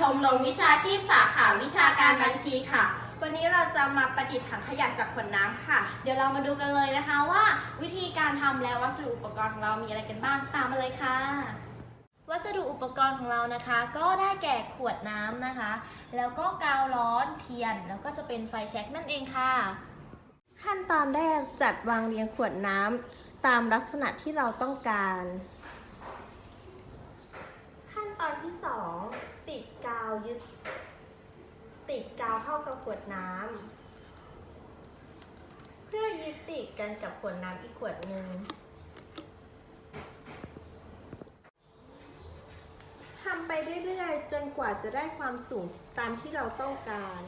ชมรมวิชาชีพสาขาวิชาการบัญชีค่ะ วันนี้เราจะมาประดิษฐ์ถังขยะจากขวดน้ำค่ะ เดี๋ยวเรามาดูกันเลยนะคะว่า วิธีการทำและวัสดุอุปกรณ์ของเรามีอะไรกันบ้างตามมาเลยค่ะ วัสดุอุปกรณ์ของเรานะคะ ก็ได้แก่ขวดน้ำนะคะ แล้วก็กาวร้อนเทียน แล้วก็จะเป็นไฟแช็กนั่นเองค่ะ ขั้นตอนแรกจัดวางเรียงขวดน้ำตามลักษณะที่เราต้องการ ขั้นตอนที่ 2 ติดกาว ยึดติดกาวเข้ากับขวดน้ำเพื่อยึดติดกันกับขวดน้ำอีกขวดหนึ่งทำไปเรื่อยๆ จนกว่าจะได้ความสูงตามที่เราต้องการ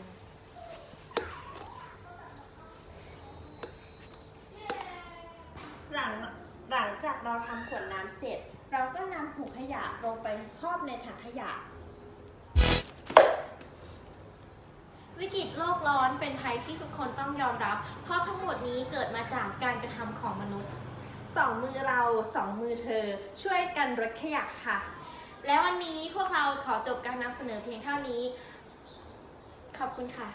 หลังหลังจากเราทำขวดน้ำเสร็จ เราก็นำถุงขยะลงไปครอบในถังขยะ วิกฤตโลกร้อนเป็นภัยที่ทุกคนต้องยอมรับ เพราะทั้งหมดนี้เกิดมาจากการกระทำของมนุษย์ สองมือเราสองมือเธอ ช่วยกันลดขยะค่ะ และวันนี้พวกเราขอจบการนำเสนอเพียงเท่านี้ ขอบคุณค่ะ